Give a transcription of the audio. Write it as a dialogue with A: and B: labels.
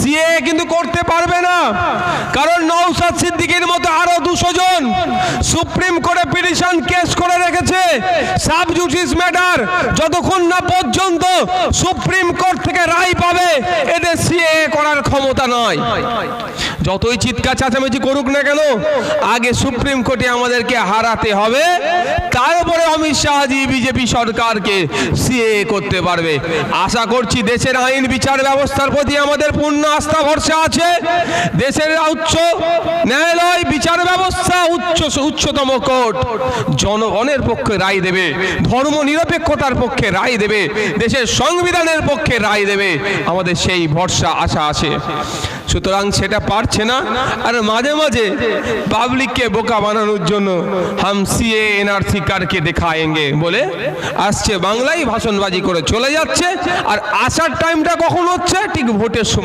A: CA কিন্তু করতে পারবে না। কারণ নৌসাদ সিদ্দিকীর মতো আরও দুশো জন সুপ্রিম কোর্টে পিটিশন কেস করে রেখেছে সাব জুডিস ম্যাটার যতক্ষণ না পর্যন্ত সুপ্রিম কোর্ট থেকে রায় পাবে, এদের সিএ করার ক্ষমতা নয়। যতই চিৎকার চেঁচামেচি করুক না কেন, আগে সুপ্রিম কোর্টে আমাদেরকে হারাতে হবে। তারপরে অমিত শাহজি বিজেপি সরকারকে সিএ করতে পারবে। আশা করছি দেশের আইন বিচার ব্যবস্থার প্রতি আমাদের পূর্ণ আস্থা, ভরসা আছে। দেশের উচ্চ ন্যায়ালয় বিচার ব্যবস্থা উচ্চ উচ্চতম কোর্ট। জনগণের পক্ষে রায় দেবে, ধর্ম নিরপেক্ষতার পক্ষে রায় দেবে, দেশের সংবিধানের পক্ষে রায় দেবে। আমাদের সেই ভরসা, আশা আছে। সুতরাং সেটা পারছে না। আর মাঝে মাঝে পাবলিককে বোকা বানানোর জন্য হাম সিএ এনআরসি কারকে দেখায়েঙ্গে বলে আসছে। বাংলায় ভাষণবাজি করে চলে যাচ্ছে। আর আসার টাইমটা কখন হচ্ছে? ঠিক ভোটের সময়।